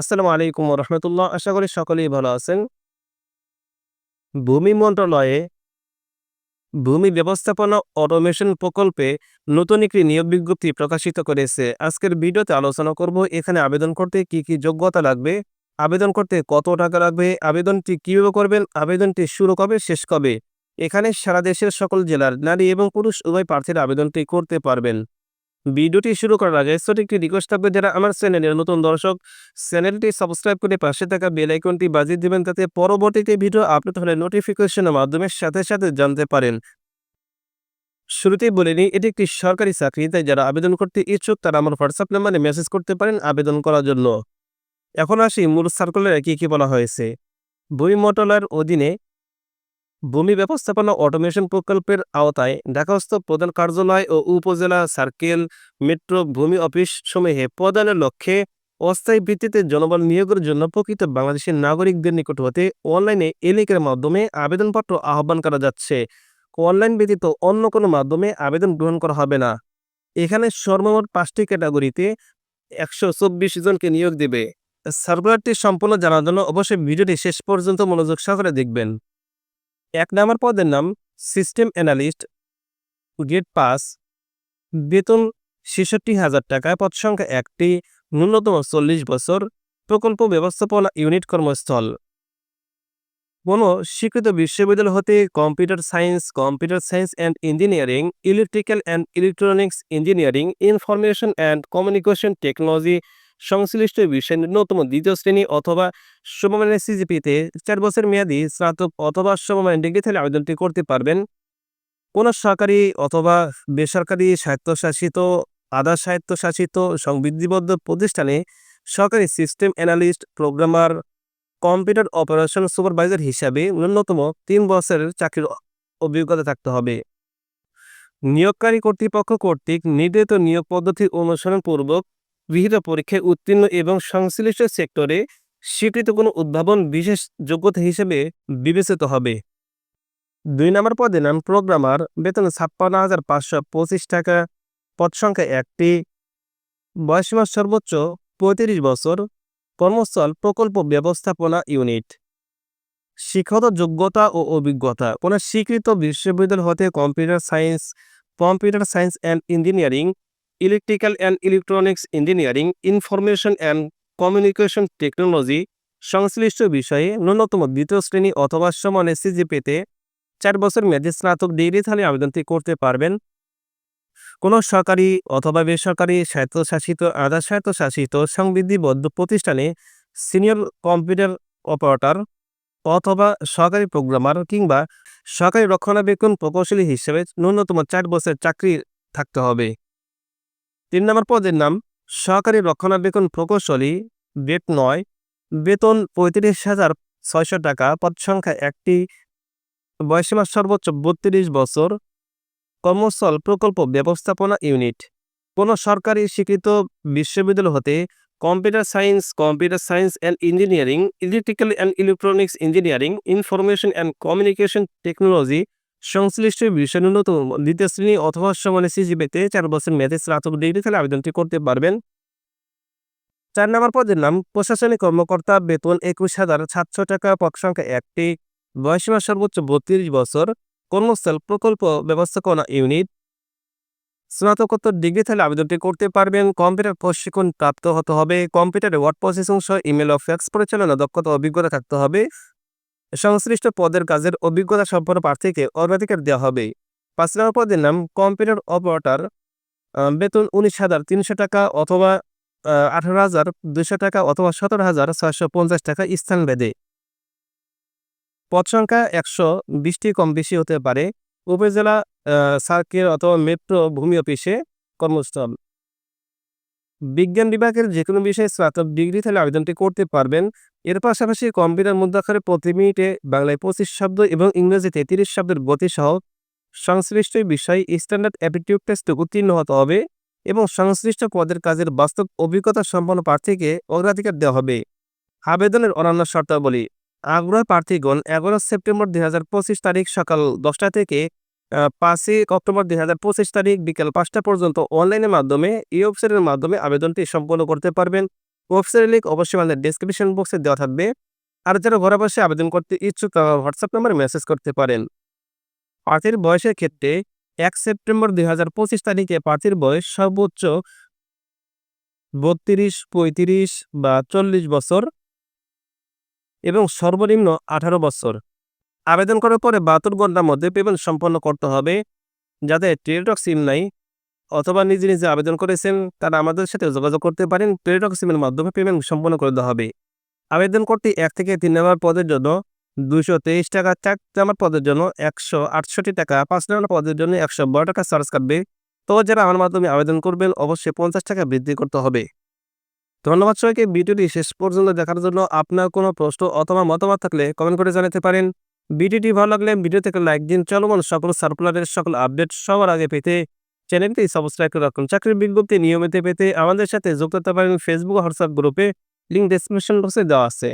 আসসালামু আলাইকুম রহমতুল্লাহ। আশা করি সকলেই ভালো আছেন। ভূমি মন্ত্রণালয়ে ভূমি ব্যবস্থাপনা অটোমেশন প্রকল্পে নতুন একটি নিয়োগ বিজ্ঞপ্তি প্রকাশিত করেছে। আজকের ভিডিওতে আলোচনা করব, এখানে আবেদন করতে কি কি যোগ্যতা লাগবে, আবেদন করতে কত টাকা লাগবে, আবেদনটি কীভাবে করবেন, আবেদনটি শুরু কবে, শেষ কবে? এখানে সারা দেশের সকল জেলার নারী এবং পুরুষ উভয় প্রার্থীরা আবেদনটি করতে পারবেন। ভিডিওটি শুরু করার আগে ছোট একটি রিকোয়েস্ট থাকবে যারা আমার চ্যানেলের নতুন দর্শক। চ্যানেলটি সাবস্ক্রাইব করে পাশে থাকা বেল আইকনটি বাজিয়ে দিবেন তাতে পরবর্তীতে ভিডিও আপলোড হলে নোটিফিকেশনের মাধ্যমে সাথে সাথে জানতে পারেন। শুরুতেই বলে নিই, এটি একটি সরকারি চাকরি, তাই যারা আবেদন করতে ইচ্ছুক তারা আমার হোয়াটসঅ্যাপ নাম্বারে মেসেজ করতে পারেন আবেদন করার জন্য। এখন আসি মূল সার্কুলারে কী কী বলা হয়েছে। বই মন্ত্রণালয়ের অধীনে ভূমি ব্যবস্থাপনা অটোমেশন প্রকল্পের আওতায় ঢাকাস্থ প্রধান কার্যালয় ও উপজেলা সার্কেল, মেট্রো, ভূমি অফিস সমূহে প্রদানের লক্ষ্যে অস্থায়ী ভিত্তিতে জনবল নিয়োগের জন্য প্রকৃত বাংলাদেশের নাগরিকদের নিকট হতে অনলাইনে এলিকের মাধ্যমে আবেদনপত্র আহ্বান করা যাচ্ছে। অনলাইন ব্যতীত অন্য কোনো মাধ্যমে আবেদন গ্রহণ করা হবে না। এখানে সর্বমোট পাঁচটি ক্যাটাগরিতে একশো চব্বিশ জনকে নিয়োগ দেবে। সার্কুলারটি সম্পূর্ণ জানার জন্য অবশ্যই ভিডিওটি শেষ পর্যন্ত মনোযোগ সহকারে দেখবেন। এক নম্বর পদের নাম সিস্টেম অ্যানালিস্ট গেট পাস বেতন ছেষট্টি হাজার টাকা, পদ সংখ্যা একটি, ন্যূনতম চল্লিশ বছর, প্রকল্প ব্যবস্থাপনা ইউনিট কর্মস্থল। কোনো স্বীকৃত বিশ্ববিদ্যালয় হতে computer science computer science and engineering, electrical and electronics engineering, information and communication technology সংশ্লিষ্ট বিষয়ে ন্যূনতম দ্বিতীয় শ্রেণি অথবা সমমানের সিজিপিতে চার বছর মেয়াদি স্নাতক অথবা সমমান ডিগ্রি থেকে আবেদনটি করতে পারবেন। কোনো সরকারি অথবা বেসরকারি স্বায়ত্তশাসিত, আধা স্বায়ত্তশাসিত, সংবিধিবদ্ধ প্রতিষ্ঠানে সরকারি system analyst, programmer, computer operation supervisor হিসাবে ন্যূনতম তিন বছরের চাকরির অভিজ্ঞতা থাকতে হবে। নিয়োগকারী কর্তৃপক্ষ কর্তৃক নির্ধারিত নিয়োগ পদ্ধতি অনুসরণ গৃহীত পরীক্ষায় উত্তীর্ণ এবং সংশ্লিষ্ট সেক্টরে স্বীকৃত কোনো উদ্ভাবন বিশেষ যোগ্যতা হিসেবে বিবেচিত হবে। দুই নম্বর পদে নাম প্রোগ্রামার, বেতন ছাপ্পান্ন হাজার পাঁচশো পঁচিশ টাকা, পদ সংখ্যা একটি বয়সীমা সর্বোচ্চ পঁয়ত্রিশ বছর, কর্মস্থল প্রকল্প ব্যবস্থাপনা ইউনিট। শিক্ষত যোগ্যতা ও অভিজ্ঞতা, কোনো স্বীকৃত বিশ্ববিদ্যালয় হতে computer science computer science and engineering electrical and electronics engineering, information and communication technology সংশ্লিষ্ট বিষয়ে ন্যূনতম দ্বিতীয় শ্রেণি অথবা সমান এসিজি পেতে চার বছর মেয়াদী স্নাতক ডিগ্রি থালে আবেদনটি করতে পারবেন। কোনো সরকারি অথবা বেসরকারি স্বায়ত্তশাসিত, আধা স্বায়ত্তশাসিত, সংবিধিবদ্ধ প্রতিষ্ঠানে সিনিয়র কম্পিউটার অপারেটর অথবা সরকারি প্রোগ্রামার কিংবা সরকারি রক্ষণাবেক্ষণ প্রকৌশলী হিসেবে ন্যূনতম চার বছর চাকরি থাকতে হবে। তিন নম্বর পদের নাম, সহকারী রক্ষণাবেক্ষণ প্রকৌশলী, বেত নয়, বেতন পঁয়ত্রিশ হাজার ছয়শো টাকা, পদ সংখ্যা একটি বয়সীমা সর্বোচ্চ বত্রিশ বছর, কর্মস্থল প্রকল্প ব্যবস্থাপনা ইউনিট। কোনো সরকারি স্বীকৃত বিশ্ববিদ্যালয় হতে computer science computer science and engineering, electrical and electronics engineering, information and communication technology সংশ্লিষ্ট বিষয় ন্যূনতম দ্বিতীয় শ্রেণি অথবা সমানে সিজিপিতে চার বছর মেয়াদে স্নাতক ডিগ্রি থেকে আবেদনটি করতে পারবেন। চার নম্বর পদের নাম, প্রশাসনিক কর্মকর্তা বেতন একুশ হাজার সাতশো টাকা, পদ সংখ্যা একটি বয়সীমা সর্বোচ্চ বত্রিশ বছর, কর্মস্থল প্রকল্প ব্যবস্থাপনা ইউনিট। স্নাতকোত্তর ডিগ্রি থাকলে আবেদনটি করতে পারবেন। কম্পিউটার প্রশিক্ষণ প্রাপ্ত হতে হবে। কম্পিউটারে ওয়ার্ড প্রসেসিং সহ ইমেল ও ফ্যাক্স পরিচালনা দক্ষতা অভিজ্ঞতা থাকতে হবে। সংশ্লিষ্ট পদের কাজের অভিজ্ঞতা সম্পন্ন প্রার্থীকে অগ্রাধিকার দেওয়া হবে। পাঁচ নম্বর পদের নাম, কম্পিউটার অপারেটর বেতন উনিশ হাজার তিনশো টাকা অথবা আঠারো হাজার দুশো টাকা অথবা সতেরো হাজার ছয়শো পঞ্চাশ টাকা স্থান বেদে পদ সংখ্যা একশো বিশটি কম বেশি হতে পারে। উপজেলা সার্কেল অথবা মেট্রো ভূমি অফিসে কর্মস্থল। বিজ্ঞান বিভাগের যে কোনো বিষয়ে স্নাতক ডিগ্রি থাকলে আবেদনটি করতে পারবেন। এর পাশাপাশি কম্পিউটার মুদ্রাক্ষরে প্রতি মিনিটে বাংলায় পঁচিশ শব্দ এবং ইংরেজিতে তিরিশ শব্দের গতি সহ সংশ্লিষ্ট বিষয় স্ট্যান্ডার্ড অ্যাপটিটিউড টেস্টে উত্তীর্ণ হতে হবে এবং সংশ্লিষ্ট পদের কাজের বাস্তব অভিজ্ঞতা সম্পন্ন প্রার্থীকে অগ্রাধিকার দেওয়া হবে। আবেদনের অন্যান্য শর্তাবলী। আগ্রহ প্রার্থীগণ এগারো সেপ্টেম্বর দুই হাজার পঁচিশ তারিখ সকাল দশটা থেকে পাঁচই অক্টোবর দুই হাজার পঁচিশ তারিখ বিকেল পাঁচটা পর্যন্ত অনলাইনের মাধ্যমে ই ওয়েবসাইটের মাধ্যমে আবেদনটি সম্পন্ন করতে পারবেন। ওয়েবসাইটের লিঙ্ক অবশ্যই আমাদের ডেসক্রিপশন বক্সে দেওয়া থাকবে। আর যারা ঘরে বসে আবেদন করতে ইচ্ছুক, তারা হোয়াটসঅ্যাপ নাম্বারে মেসেজ করতে পারেন। প্রার্থীর বয়সের ক্ষেত্রে এক সেপ্টেম্বর দুই হাজার পঁচিশ তারিখে প্রার্থীর বয়স সর্বোচ্চ বত্রিশ, পঁয়ত্রিশ বা চল্লিশ বছর এবং সর্বনিম্ন আঠারো বছর। আবেদন করার পরে বাহাত্তর ঘণ্টার মধ্যে পেমেন্ট সম্পন্ন করতে হবে। যাদের টেলিটক সিম নাই, অথবা নিজে নিজে আবেদন করেছেন, তারা আমাদের সাথে যোগাযোগ করতে পারেন। টেলিটক সিমের মাধ্যমে পেমেন্ট সম্পন্ন করে দেওয়া হবে। আবেদন করতে এক থেকে তিন নম্বর পদের জন্য দুশো তেইশ টাকা চার নম্বর পদের জন্য একশো আটষট্টি টাকা, পাঁচ নম্বর পদের জন্য একশো বারো টাকা চার্জ কাটবে। তো যারা আমার মাধ্যমে আবেদন করবেন, অবশ্যই পঞ্চাশ টাকা বৃদ্ধি করতে হবে। ধন্যবাদ সবাইকে। ভিডিওটি শেষ পর্যন্ত দেখার জন্য আপনার কোনো প্রশ্ন অথবা মতামত থাকলে কমেন্ট করে জানাতে পারেন। ভিডিওটি ভালো লাগলে ভিডিও থেকে লাইক দিন। চলমান সকল সার্কুলারের সকল আপডেট সবার আগে পেতে চ্যানেলটি সাবস্ক্রাইব করে রাখুন। চাকরির বিজ্ঞপ্তি নিয়মিত পেতে আমাদের সাথে যুক্ত হতে পারেন ফেসবুক, হোয়াটসঅ্যাপ গ্রুপে লিঙ্ক ডেসক্রিপশন বক্সে দেওয়া আছে।